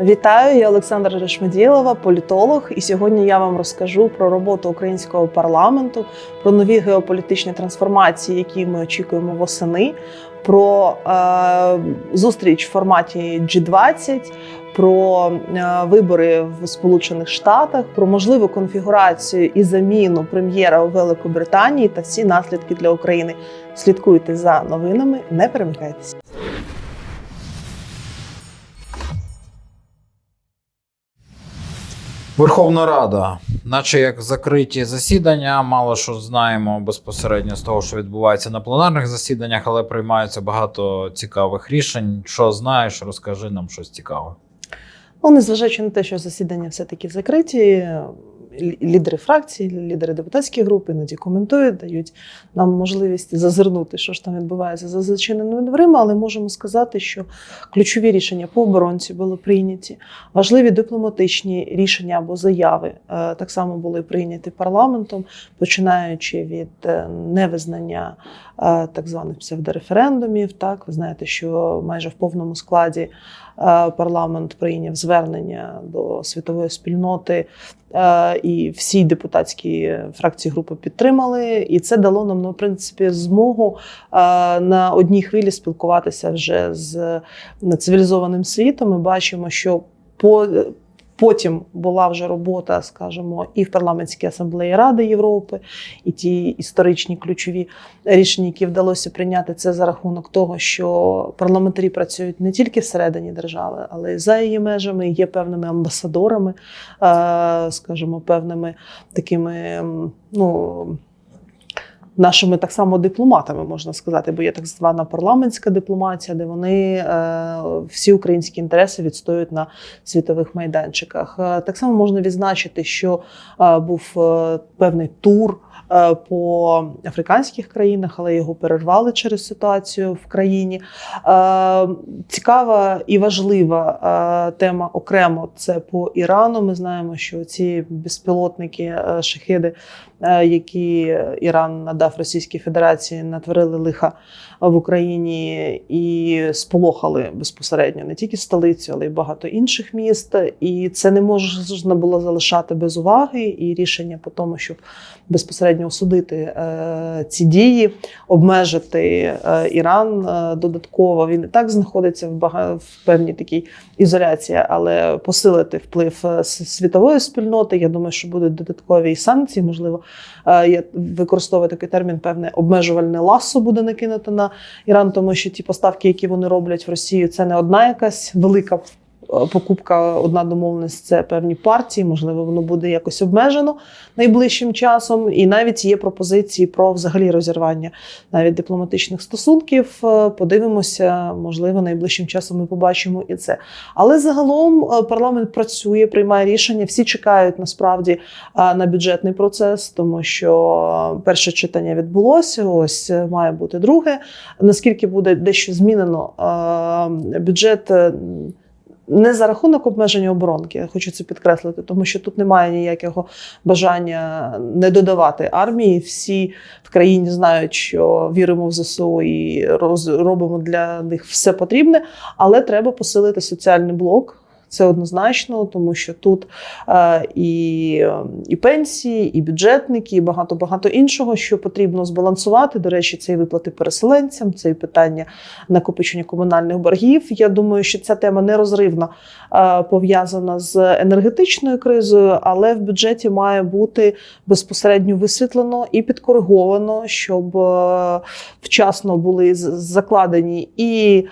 Вітаю, я Олександра Решмеділова, політолог. І сьогодні я вам розкажу про роботу українського парламенту, про нові геополітичні трансформації, які ми очікуємо восени, про е, зустріч в форматі G20, про е, вибори в Сполучених Штатах, про можливу конфігурацію і заміну прем'єра у Великобританії та всі наслідки для України. Слідкуйте за новинами, не перемикайтеся. Верховна Рада, наче як закриті засідання, мало що знаємо безпосередньо з того, що відбувається на пленарних засіданнях, але приймаються багато цікавих рішень. Що знаєш, розкажи нам щось цікаве. Ну, незважаючи на те, що засідання все-таки закриті, лідери фракцій, лідери депутатських груп іноді коментують, дають нам можливість зазирнути, що ж там відбувається за зачиненими дверима, але можемо сказати, що ключові рішення по оборонці були прийняті, важливі дипломатичні рішення або заяви е, так само були прийняті парламентом, починаючи від е, невизнання е, так званих псевдореферендумів. Так, ви знаєте, що майже в повному складі парламент прийняв звернення до світової спільноти, е, і всі депутатські фракції групи підтримали. І це дало нам, на принципі, змогу е, на одній хвилі спілкуватися вже з цивілізованим світом. Ми бачимо, що по Потім була вже робота, скажімо, і в парламентській асамблеї Ради Європи, і ті історичні ключові рішення, які вдалося прийняти, це за рахунок того, що парламентарі працюють не тільки всередині держави, але й за її межами, є певними амбасадорами, е, скажімо, певними такими, ну. Нашими так само дипломатами можна сказати, бо є так звана парламентська дипломатія, де вони е, всі українські інтереси відстоюють на світових майданчиках. Е, так само можна відзначити, що е, був певний тур по африканських країнах, але його перервали через ситуацію в країні. Е, Цікава і важлива е, тема окремо це по Ірану. Ми знаємо, що ці безпілотники е, шахиди, е, які Іран надав Російській Федерації, натворили лиха в Україні і сполохали безпосередньо не тільки столицю, але й багато інших міст. І це не можна було залишати без уваги. І рішення по тому, щоб безпосередньо осудити е, ці дії, обмежити е, Іран е, додатково. Він і так знаходиться в бага... в певній такій ізоляції, але посилити вплив світової спільноти. Я думаю, що будуть додаткові санкції. Можливо, я використовую такий термін, певне обмежувальне ласо буде накинуто на Іран, тому що ті поставки, які вони роблять в Росію, це не одна якась велика. Е, Покупка, одна домовленість це певні партії, можливо, воно буде якось обмежено найближчим часом. І навіть є пропозиції про взагалі розірвання навіть дипломатичних стосунків. Е, Подивимося, можливо, найближчим часом ми побачимо і це. Але загалом е, парламент працює, приймає рішення. Всі чекають насправді на бюджетний процес, тому що перше читання відбулося. Ось має бути друге. Наскільки буде дещо змінено бюджет. Не за рахунок обмеження оборонки, я хочу це підкреслити, тому що тут немає ніякого бажання не додавати армії. Всі в країні знають, що віримо в ЗСУ і робимо для них все потрібне, але треба посилити соціальний блок. Це однозначно, тому що тут е, і, і пенсії, і бюджетники, і багато багато іншого, що потрібно збалансувати. До речі, це і виплати переселенцям, це і питання накопичення комунальних боргів. Я думаю, що ця тема нерозривно е, пов'язана з енергетичною кризою, але в бюджеті має бути безпосередньо висвітлено і підкориговано, щоб е, вчасно були закладені і.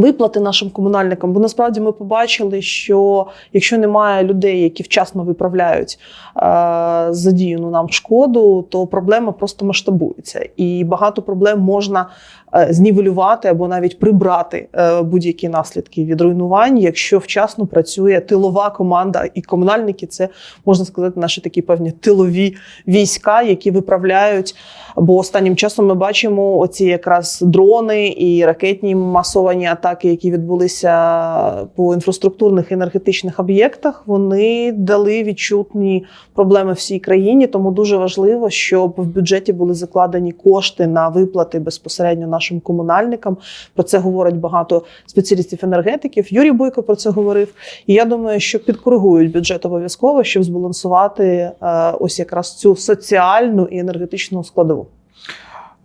Виплати нашим комунальникам, бо насправді ми побачили, що якщо немає людей, які вчасно виправляють е, задіяну нам шкоду, то проблема просто масштабується, і багато проблем можна е, знівелювати або навіть прибрати е, будь-які наслідки від руйнувань, якщо вчасно працює тилова команда, і комунальники це можна сказати, наші такі певні тилові війська, які виправляють. Бо останнім часом ми бачимо оці якраз дрони і ракетні масовані атаки. Атаки, які відбулися по інфраструктурних енергетичних об'єктах, вони дали відчутні проблеми всій країні. Тому дуже важливо, щоб в бюджеті були закладені кошти на виплати безпосередньо нашим комунальникам. Про це говорить багато спеціалістів енергетиків. Юрій Бойко про це говорив. І я думаю, що підкоригують бюджет обов'язково, щоб збалансувати е, ось якраз цю соціальну і енергетичну складову.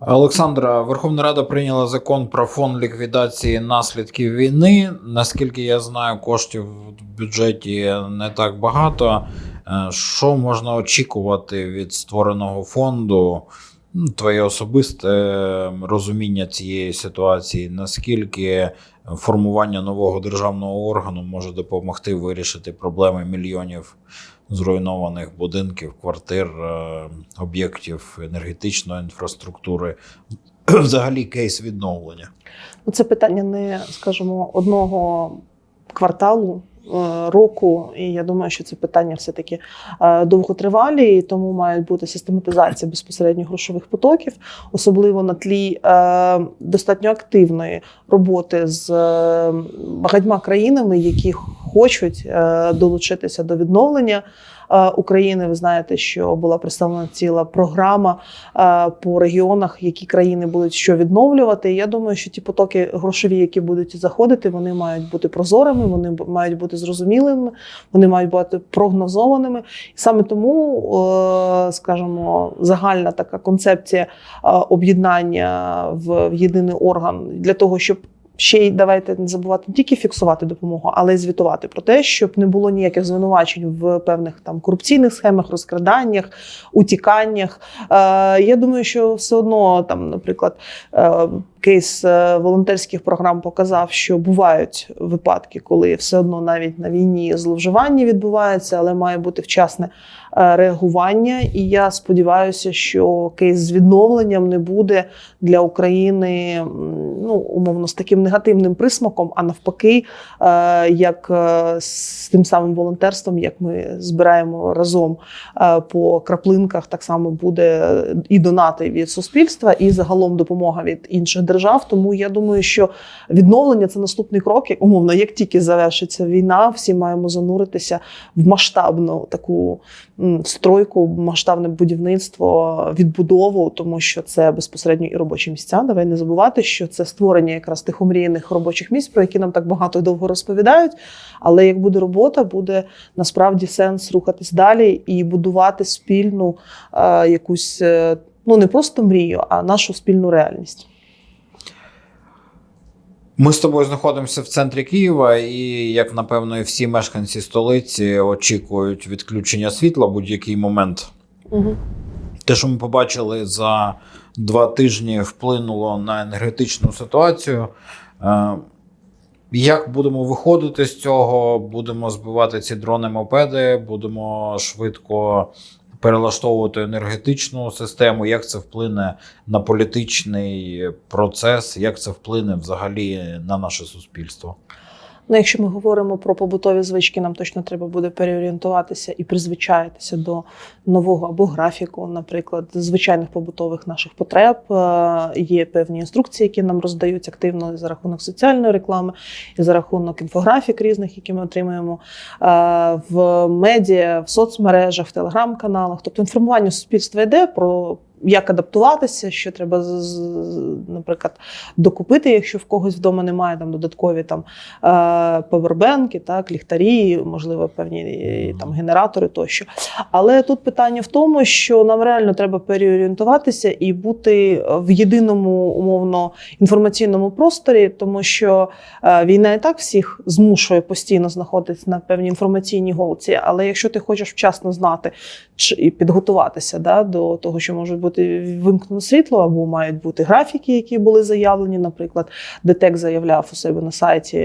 Олександра, Верховна Рада прийняла закон про фонд ліквідації наслідків війни. Наскільки я знаю, коштів в бюджеті не так багато. Е, Що можна очікувати від створеного фонду? Ну, Твоє особисте розуміння цієї ситуації, наскільки формування нового державного органу може допомогти вирішити проблеми мільйонів зруйнованих будинків, квартир, е, об'єктів енергетичної інфраструктури, взагалі кейс відновлення. Ну, Це питання не, скажімо, одного кварталу. е, Року, і я думаю, що це питання все-таки е, довготривалі, і тому має бути систематизація безпосередньо грошових потоків, особливо на тлі достатньо активної роботи з багатьма країнами, які хочуть е, долучитися до відновлення е, України. Ви знаєте, що була представлена ціла програма е, по регіонах, які країни будуть що відновлювати. Я думаю, що ті потоки грошові, які будуть заходити, вони мають бути прозорими, вони мають бути зрозумілими, вони мають бути прогнозованими. І саме тому, скажімо, загальна така концепція об'єднання в єдиний орган для того, щоб. Ще й давайте не забувати не тільки фіксувати допомогу, але й звітувати про те, щоб не було ніяких звинувачень в певних там корупційних схемах, розкраданнях, утіканнях. Е, я думаю, що все одно там, наприклад, е, кейс е, волонтерських програм показав, що бувають випадки, коли все одно навіть на війні зловживання відбувається, але має бути вчасне реагування. І я сподіваюся, що кейс з відновленням не буде для України ну умовно з таким негативним присмаком, а навпаки, е, як е, з тим самим волонтерством, як ми збираємо разом е, по краплинках, так само буде і донати від суспільства, і загалом допомога від інших держав. Тому я думаю, що відновлення це наступний крок. Як умовно, як тільки завершиться війна, всі маємо зануритися в масштабну таку стройку, масштабне будівництво, відбудову, тому що це безпосередньо і робочі місця. Давай не забувати, що це створення якраз тих омріяних робочих місць, про які нам так багато і довго розповідають. Але як буде робота, буде насправді сенс рухатись далі і будувати спільну е, якусь е, ну не просто мрію, а нашу спільну реальність. Ми з тобою знаходимося в центрі Києва, і як напевно, і всі мешканці столиці очікують відключення світла в будь-який момент. Угу. Те, що ми побачили за два тижні, вплинуло на енергетичну ситуацію. Е, Як будемо виходити з цього? Будемо збивати ці дрони мопеди, будемо швидко перелаштовувати енергетичну систему. Як це вплине на політичний процес? Як це вплине взагалі на наше суспільство? Ну, якщо ми говоримо про побутові звички, нам точно треба буде переорієнтуватися і призвичаїтися до нового або графіку, наприклад, звичайних побутових наших потреб. Е, Є певні інструкції, які нам роздають активно за рахунок соціальної реклами, і за рахунок інфографік різних, які ми отримуємо е, в медіа, в соцмережах, в телеграм-каналах. Тобто інформування суспільства йде про. Як адаптуватися, що треба наприклад, докупити, якщо в когось вдома немає там додаткові там е, павербенки, так, ліхтарі, можливо, певні е, там генератори тощо. Але тут питання в тому, що нам реально треба переорієнтуватися і бути в єдиному умовно інформаційному просторі, тому що е, війна і так всіх змушує постійно знаходитися на певній інформаційній голці. Але якщо ти хочеш вчасно знати і підготуватися да, до того, що може бути вимкнено світло, або мають бути графіки, які були заявлені, наприклад, ДТЕК заявляв у себе на сайті,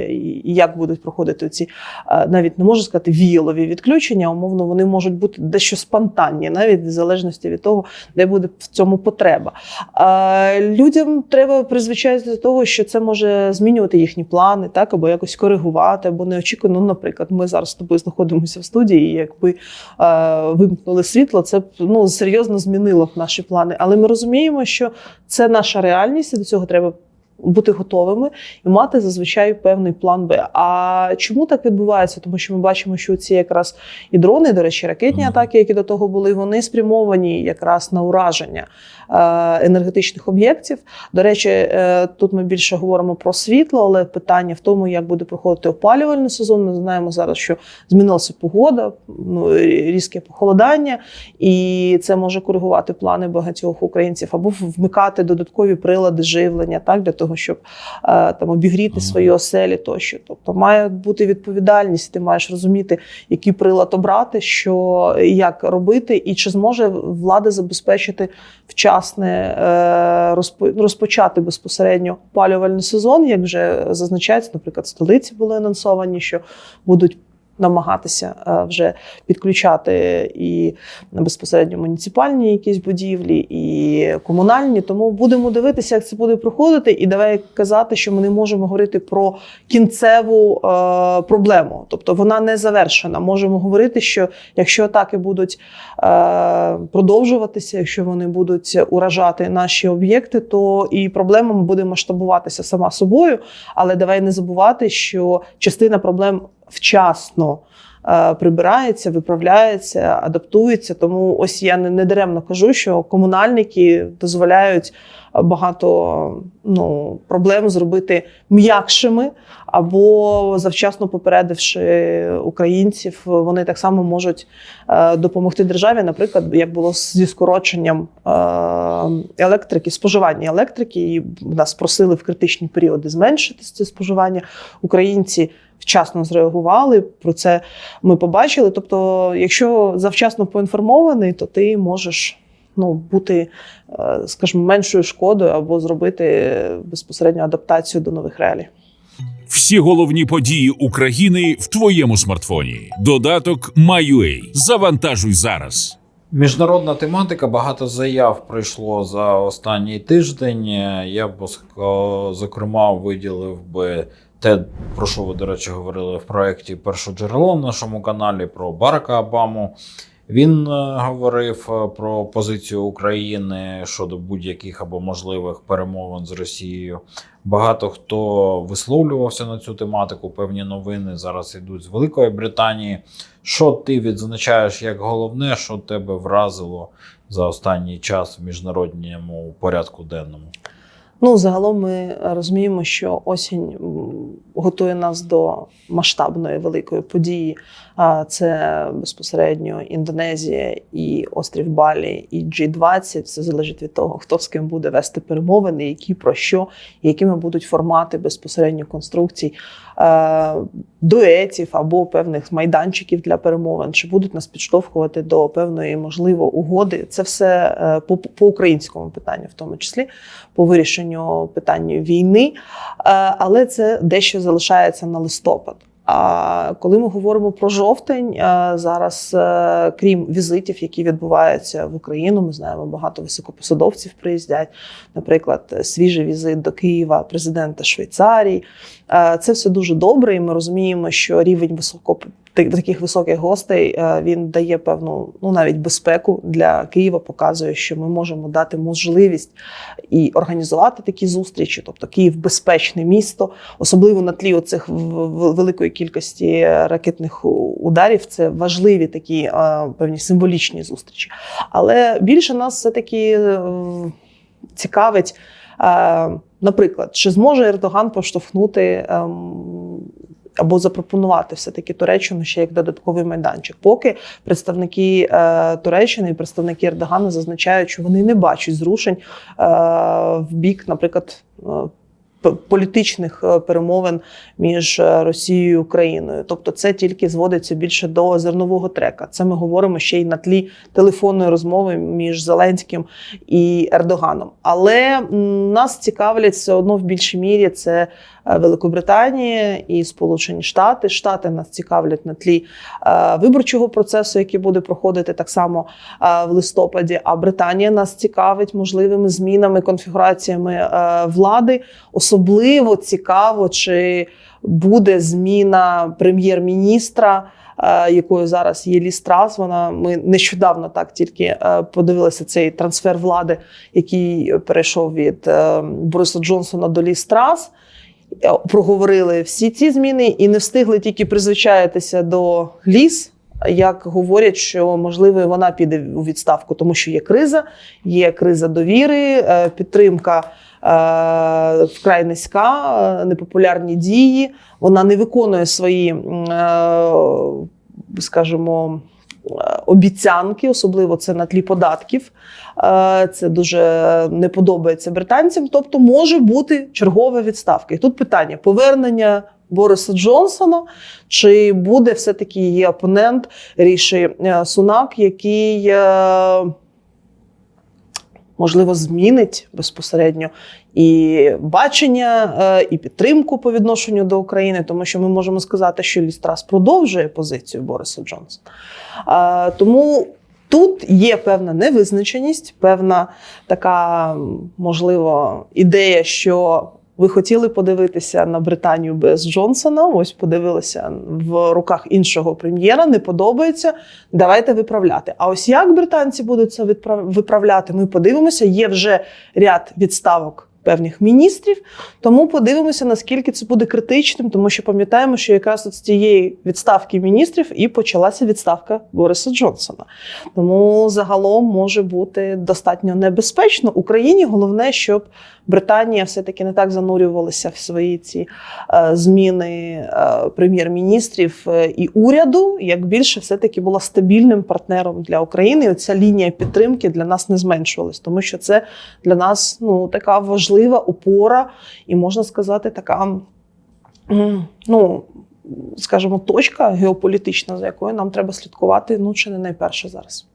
як будуть проходити ці е, навіть не можу сказати віялові відключення. Умовно, вони можуть бути дещо спонтанні, навіть в залежності від того, де буде в цьому потреба. Е, Людям треба призвичайитися до того, що це може змінювати їхні плани, так або якось коригувати, або неочікувано. Ну, наприклад, ми зараз з тобою знаходимося в студії, і якби е, вимкнули світло, це ну серйозно змінило б наші. Але ми розуміємо, що це наша реальність, і до цього треба бути готовими і мати зазвичай певний план Б. А чому так відбувається? Тому що ми бачимо, що ці якраз і дрони, до речі, ракетні атаки, які до того були, вони спрямовані якраз на ураження е, енергетичних об'єктів. До речі, е, тут ми більше говоримо про світло, але питання в тому, як буде проходити опалювальний сезон. Ми знаємо зараз, що змінилася погода, ну різке похолодання, і це може коригувати плани багатьох українців або вмикати додаткові прилади живлення, так для того, щоб е, там обігріти Ага. свої оселі тощо. Тобто має бути відповідальність. Ти маєш розуміти, який прилад обрати, що як робити, і чи зможе влада забезпечити вчасне е, розпо- розпочати безпосередньо опалювальний сезон, як вже зазначається, наприклад, столиці були анонсовані, що будуть. Намагатися е, вже підключати і безпосередньо муніципальні якісь будівлі, і комунальні. Тому будемо дивитися, як це буде проходити. І давай казати, що ми не можемо говорити про кінцеву е, проблему, тобто вона не завершена. Можемо говорити, що якщо атаки будуть е, продовжуватися, якщо вони будуть уражати наші об'єкти, то і проблема буде масштабуватися сама собою. Але давай не забувати, що частина проблем вчасно. е, Прибирається, виправляється, адаптується. Тому ось я не, даремно кажу, що комунальники дозволяють багато ну, проблем зробити м'якшими, або завчасно попередивши українців, вони так само можуть е, допомогти державі, наприклад, як було зі скороченням е, електрики, споживання електрики. І нас просили в критичні періоди зменшити це споживання. Українці вчасно зреагували. Про це ми побачили. Тобто, якщо завчасно поінформований, то ти можеш. Ну, бути, е, скажімо, меншою шкодою або зробити безпосередньо адаптацію до нових реалій. Всі головні події України в твоєму смартфоні. Додаток MyUA. Завантажуй зараз. Міжнародна тематика, багато заяв прийшло за останній тиждень. Я б зокрема виділив би те, про що ви, до речі, говорили в проєкті Перше джерело на нашому каналі про Барака Обаму. Він е, говорив е, про позицію України щодо будь-яких або можливих перемовин з Росією. Багато хто висловлювався на цю тематику. Певні новини зараз йдуть з Великої Британії. Що ти відзначаєш як головне, що тебе вразило за останній час в міжнародному порядку денному? Ну, загалом ми розуміємо, що осінь готує нас до масштабної великої події. Це безпосередньо Індонезія і острів Балі, і G20. Все залежить від того, хто з ким буде вести перемовини, які про що, якими будуть формати безпосередньо конструкцій е, дуетів або певних майданчиків для перемовин, чи будуть нас підштовхувати до певної можливо угоди. Це все е, по, по українському питанню, в тому числі по вирішенню питання війни, Е, але це дещо залишається на листопад. А коли ми говоримо про жовтень, е, зараз, е, крім візитів, які відбуваються в Україну, ми знаємо, багато високопосадовців приїздять. Наприклад, свіжий візит до Києва президента Швейцарії. Це все дуже добре, і ми розуміємо, що рівень високо таких високих гостей е, він дає певну ну навіть безпеку для Києва, показує, що ми можемо дати можливість і організувати такі зустрічі. Тобто Київ безпечне місто, особливо на тлі оцих великої кількості ракетних ударів. Це важливі такі е, певні символічні зустрічі. Але більше нас все таки цікавить. е, Наприклад, чи зможе Ердоган поштовхнути ем, або запропонувати все-таки Туреччину ще як додатковий майданчик. Поки представники е, Туреччини і представники Ердогана зазначають, що вони не бачать зрушень е, в бік, наприклад, е, політичних е, перемовин між е, Росією і Україною. Тобто, це тільки зводиться більше до зернового трека. Це ми говоримо ще й на тлі телефонної розмови між Зеленським і Ердоганом. Але нас цікавлять все одно в більшій мірі це е, Великобританія і Сполучені Штати. Штати нас цікавлять на тлі е, виборчого процесу, який буде проходити так само е, в листопаді. А Британія нас цікавить можливими змінами, конфігураціями влади. Особливо цікаво, чи буде зміна прем'єр-міністра. Якою зараз є Лі Страс. Вона ми нещодавно так тільки подивилися цей трансфер влади, який перейшов від Бориса Джонсона до Лі Страс. Проговорили всі ці зміни і не встигли тільки призвичаїтися до ліс. Як говорять, що можливо вона піде у відставку, тому що є криза, є криза довіри, е, підтримка е, вкрай низька, е, непопулярні дії. Вона не виконує свої, скажімо, обіцянки, особливо це на тлі податків. Е, Це дуже не подобається британцям. Тобто може бути чергова відставка. І тут питання: повернення Бориса Джонсона, чи буде все-таки її опонент Ріші е, Сунак, який. Можливо, змінить безпосередньо і бачення, е, і підтримку по відношенню до України, тому що ми можемо сказати, що Лістрас продовжує позицію Бориса Джонсона. Е, Тому тут є певна невизначеність, певна така, можливо, ідея, що ви хотіли подивитися на Британію без Джонсона. Ось подивилися в руках іншого прем'єра, не подобається. Давайте виправляти. А ось як британці будуть це виправляти, ми подивимося. Є вже ряд відставок певних міністрів. Тому подивимося, наскільки це буде критичним, тому що пам'ятаємо, що якраз от з цієї відставки міністрів і почалася відставка Бориса Джонсона. Тому загалом може бути достатньо небезпечно. Україні головне, щоб Британія все-таки не так занурювалася в свої ці е, зміни е, прем'єр-міністрів е, і уряду, як більше все-таки була стабільним партнером для України. Оця лінія підтримки для нас не зменшувалась, тому що це для нас ну така важлива опора, і можна сказати, така ну. Скажімо, точка геополітична, за якою нам треба слідкувати, ну чи не найперше зараз.